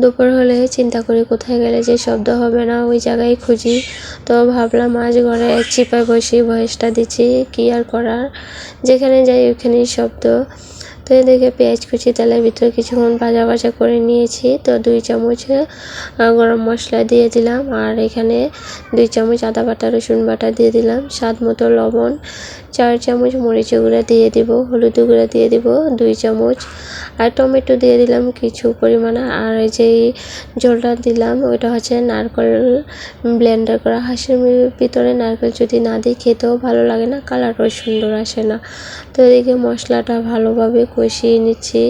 দুপুর হলে চিন্তা করি কোথায় গেলে যে শব্দ হবে না, ওই জায়গায় খুঁজি। তো ভাবলাম আজ ঘরে এক চিপায় বসি ভয়েসটা দিচ্ছি, কি আর করার? যেখানে যাই ওইখানেই শব্দ। তো এদিকে পেঁয়াজ কুচি তেলের ভিতরে কিছুক্ষণ ভাজা ভাজা করে নিয়েছি। তো দুই চামচ গরম মশলা দিয়ে দিলাম। আর এখানে দুই চামচ আদা বাটা, রসুন বাটা দিয়ে দিলাম। স্বাদ মতো লবণ। চার চামচ মরিচ গুঁড়া দিয়ে দিব হলুদ গুঁড়া দিয়ে দিব। দুই চামচ আর টমেটো দিয়ে দিলাম কিছু পরিমাণে। আর এই যে জলটা দিলাম, ওইটা হচ্ছে নারকেল ব্লেন্ডার করা। হাঁসের ভিতরে নারকেল যদি না দিই, খেতেও ভালো লাগে না, কালারও সুন্দর আসে না। তো এদিকে মশলাটা ভালোভাবে কষিয়ে নিচ্ছি।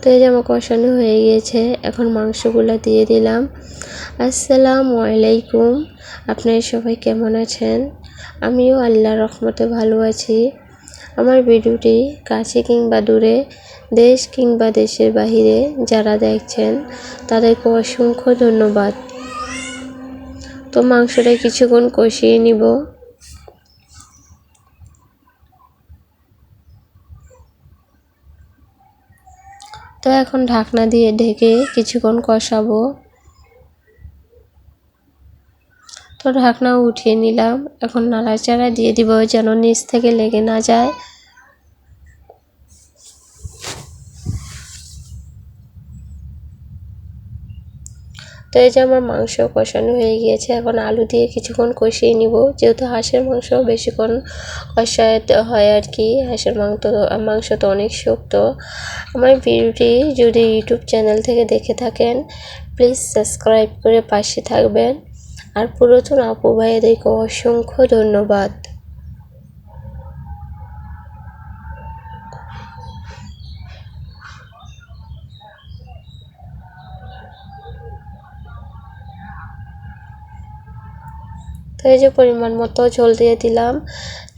তো এই যে আমার কষানো হয়ে গিয়েছে, এখন মাংসগুলো দিয়ে দিলাম। আসসালামু আলাইকুম, আপনারা সবাই কেমন আছেন? আমিও আল্লাহর রহমতে ভালো আছি। আমার ভিডিওটি কাছে কিংবা দূরে, দেশ কিংবা দেশের বাহিরে যারা দেখছেন, তাদেরকে অসংখ্য ধন্যবাদ। তো মাংসটা কিছুক্ষণ কষিয়ে নিব। তো এখন ঢাকনা দিয়ে ঢেকে কিছুক্ষণ কষাবো। তো ঢাকনা উঠিয়ে নিলাম। এখন নাড়াচাড়া দিয়ে দিব যেন নিচ থেকে লেগে না যায়। তো এই যে আমার মাংস কষানো হয়ে গিয়েছে, এখন আলু দিয়ে কিছুক্ষণ কষিয়ে নিব। যেহেতু হাঁসের মাংস বেশিক্ষণ কষাতে হয় আর কি, হাঁসের মাংস মাংস তো অনেক শক্ত। আমার ভিডিওটি যদি ইউটিউব চ্যানেল থেকে দেখে থাকেন প্লিজ সাবস্ক্রাইব করে পাশে থাকবেন। আর পুরাতন আপু অসংখ্য ধন্যবাদ। তো এই যে পরিমাণ মতো ঝোল দিয়ে দিলাম,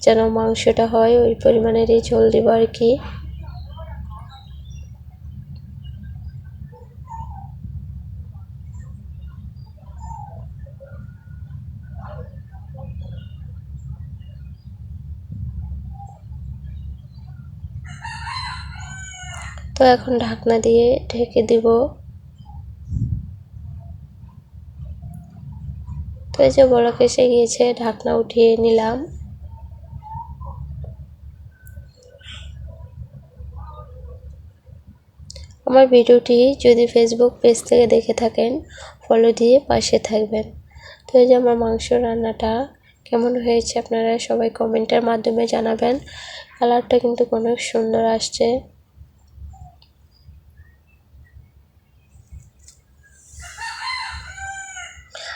যেন মাংসটা হয়, ওই পরিমাণেরই ঝোল দিব আর কি। তো এখন ঢাকনা দিয়ে ঢেকে দিব। তো এই যে বলক এসে গিয়েছে, ঢাকনা উঠিয়ে নিলাম। আমার ভিডিওটি যদি ফেসবুক পেজ থেকে দেখে থাকেন ফলো দিয়ে পাশে থাকবেন। তো এই যে আমার মাংস রান্নাটা কেমন হয়েছে আপনারা সবাই কমেন্টের মাধ্যমে জানাবেন। কালারটা কিন্তু অনেক সুন্দর আসছে।